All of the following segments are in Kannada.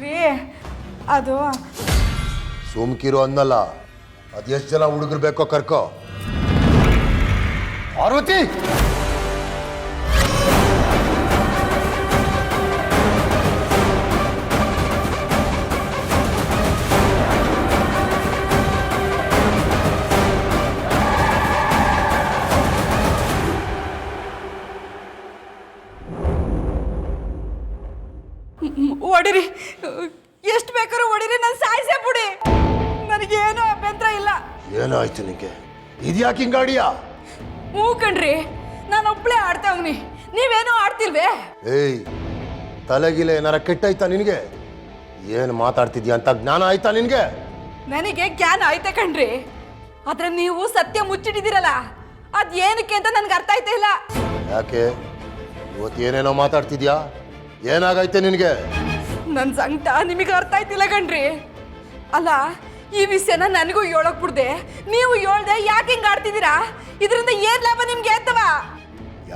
ರೀ ಅದು. ಸುಮ್ಕಿರು ಅನ್ನಲ್ಲ. ಅದೆಷ್ಟು ಜನ ಹುಡುಗರು ಬೇಕೋ ಕರ್ಕೋ. ಪಾರ್ವತಿ! ಹೊಡಿರಿ ಎಷ್ಟು ಬೇಕಾದ್ರೂ ಹೊಡಿರಿ ನಾನು ಸಾಯಿಸೇ ಬಿಡಿ. ನನಗೇನು ಅಭ್ಯಂತರ ಇಲ್ಲ. ಏನಾಯ್ತು ನಿಂಗೆ? ಇದ್ಯಾಕೆ ಹಿಂಗಾಡಿಯಾ ಹ್ಞೂ ಕಣ್ರಿ ನಾನು ಒಬ್ಳೆ ಆಡ್ತಾ ಹೋಗ್ನಿ ನೀವೇನೋ ಆಡ್ತಿಲ್ವೇ? ಏಯ್ ತಲೆಗಿಲೆ ಏನಾರ ಕೆಟ್ಟಾಯ್ತಾ ನಿನಗೆ? ಏನು ಮಾತಾಡ್ತಿದ್ಯಾ ಅಂತ ಜ್ಞಾನ ಆಯ್ತಾ ನಿನಗೆ? ನನಗೆ ಜ್ಞಾನ ಆಯ್ತಾ ಕಣ್ರಿ. ಆದ್ರೆ ನೀವು ಸತ್ಯ ಮುಚ್ಚಿಟ್ಟಿದ್ದೀರಲ್ಲ ಅದ್ ಏನಕ್ಕೆ ಅಂತ ನನ್ಗೆ ಅರ್ಥ ಆಯ್ತಾ ಇಲ್ಲ. ಯಾಕೆ? ಇವತ್ತು ಏನೇನೋ ಮಾತಾಡ್ತಿದ್ಯಾ? ಏನಾಗೈತೆ ನಿನಗೆ? ನನ್ನ ಸಂಕಟ ನಿಮಗೆ ಅರ್ಥ ಆಯ್ತಿಲ್ಲ ಕಣ್ರಿ. ಅಲ್ಲ ಈ ವಿಷಯನ ನನಗೂ ಹೇಳಕ್ ಬಿಡ್ದೆ. ನೀವು ಹೇಳ್ದೆ ಯಾಕೆ ಹಿಂಗ್ ಆಡ್ತಿದ್ದೀರಾ? ಇದರಿಂದ ಏನ್ ಲಾಭ ನಿಮ್ಗೆ ಅಂತವ?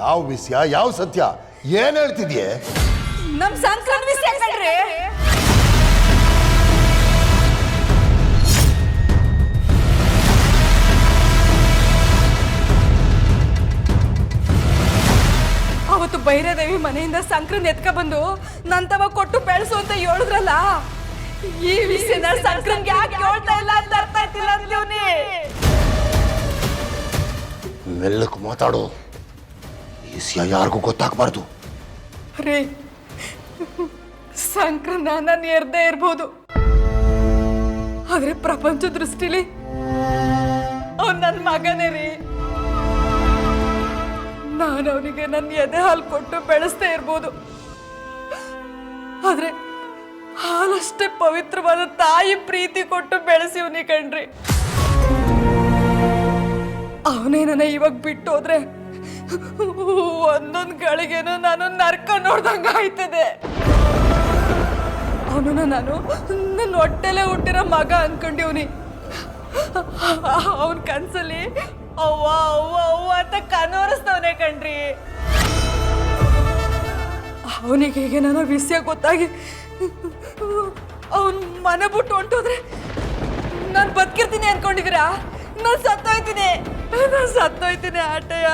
ಯಾವ ವಿಷಯ ಯಾವ ಸತ್ಯ? ಏನ್ ಹೇಳ್ತಿದ್ಯೆ? ನಮ್ ಸಂಕ್ರಾಂತ್ ವಿಷಯ ಕಣ್ರಿ. ಅವತ್ತು ಮನೆಯಿಂದ ಸಂಕ್ರನ್ ಎತ್ಕ ಬಂದು ನಂತವ ಕೊಟ್ಟು ಬೆಳೆಸು ಅಂತ ಹೇಳಿದ್ರಲ್ಲ? ಈ ವಿಷಯನ ಸಂಕ್ರನ್ಗೆ ಯಾಕೆ ಹೇಳ್ತಾ ಇಲ್ಲ ಅಂತ ಅರ್ಥ ಆಯ್ತಿಲ್ಲ ಅಂತೀವ್ನಿ ಮೆಲ್ಲಕ್ ಮಾತಾಡು. ಈ ವಿಷಯ ಯಾರಿಗೂ ಗೊತ್ತಾಗಬಾರ್ದು. ರೀ ಸಂಕ್ರನ ನಾನು ಎರ್ದೇ ಇರ್ಬೋದು. ಆದ್ರೆ ಪ್ರಪಂಚ ದೃಷ್ಟಿಲಿ ಅವ್ನು ನನ್ನ ಮಗನೇ ರೀ. ಅವನಿಗೆ ನನ್ನ ಎದೆ ಹಾಲು ಕೊಟ್ಟು ಬೆಳೆಸ್ತಾ ಇರ್ಬೋದು. ಆದ್ರೆ ಹಾಲಷ್ಟೇ ಪವಿತ್ರವಾದ ತಾಯಿ ಪ್ರೀತಿ ಕೊಟ್ಟು ಬೆಳೆಸಿವ್ನಿ ಕಣ್ರಿ. ಅವನೇ ನನ್ನ ಇವಾಗ ಬಿಟ್ಟು ಹೋದ್ರೆ ಒಂದೊಂದ್ ಗಳಿಗೆನೂ ನಾನು ನರ್ಕ ನೋಡ್ದಂಗ ಆಯ್ತದೆ. ಅವನನ್ನ ನಾನು ನನ್ನ ಹೊಟ್ಟೆಲೆ ಹುಟ್ಟಿರೋ ಮಗ ಅನ್ಕೊಂಡಿವ್ನಿ. ಅವನ ಕನ್ಸಲ್ಲಿ ಅವ್ವ ಅವ್ವ ಅವ್ವ ಅಂತ ಕನೋರಿಸ್ತವನೆ ಕಣ್ರಿ. ಅವನಿಗೆ ಹೇಗೆ ನಾನು ವಿಷಯ ಗೊತ್ತಾಗಿ ಅವನ್ ಮನೆ ಬಿಟ್ಟು ಹೊಂಟೋದ್ರೆ ನಾನು ಬದುಕಿರ್ತೀನಿ ಅನ್ಕೊಂಡಿದ್ದೀರಾ? ನಾನು ಸತ್ತೋಯ್ತೀನಿ. ನಾನು ಸತ್ತೋಯ್ತೀನಿ ಆಟಯ್ಯ.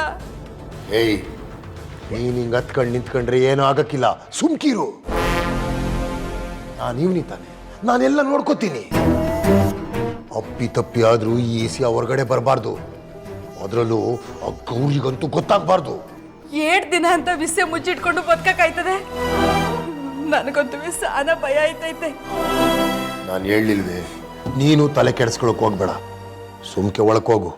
ಏಯ್ ನೀನ್ ಹಿಂಗ್ ಹತ್ಕೊಂಡು ನಿಂತ್ಕೊಂಡ್ರೆ ಏನೂ ಆಗಕ್ಕಿಲ್ಲ. ಸುಮ್ಕಿರು. ನಾನು ಇವ್ನಿ ತಾನೆ. ನಾನೆಲ್ಲ ನೋಡ್ಕೋತೀನಿ. ಅಪ್ಪಿ ತಪ್ಪಿ ಆದ್ರೂ ಈ ಹೊರಗಡೆ ಬರಬಾರ್ದು. ಅದರಲ್ಲೂ ಆ ಗೌರಿಗಂತೂ ಗೊತ್ತಾಗಬಾರ್ದು. ಏಟ್ ದಿನ ಅಂತ ವಿಷಯ ಮುಚ್ಚಿಟ್ಕೊಂಡು ಬದುಕಕ್ಕಾಯ್ತದೆ ನನಗಂತೂ ಸಾನ ಭಯ ಆಯ್ತೈತೆ ನಾನು ಹೇಳಿಲ್ವೇ ನೀನು ತಲೆ ಕೆಡಿಸ್ಕೊಳಕ್ ಹೋಗ್ಬೇಡ. ಸುಮ್ಕೆ ಒಳಕೋಗು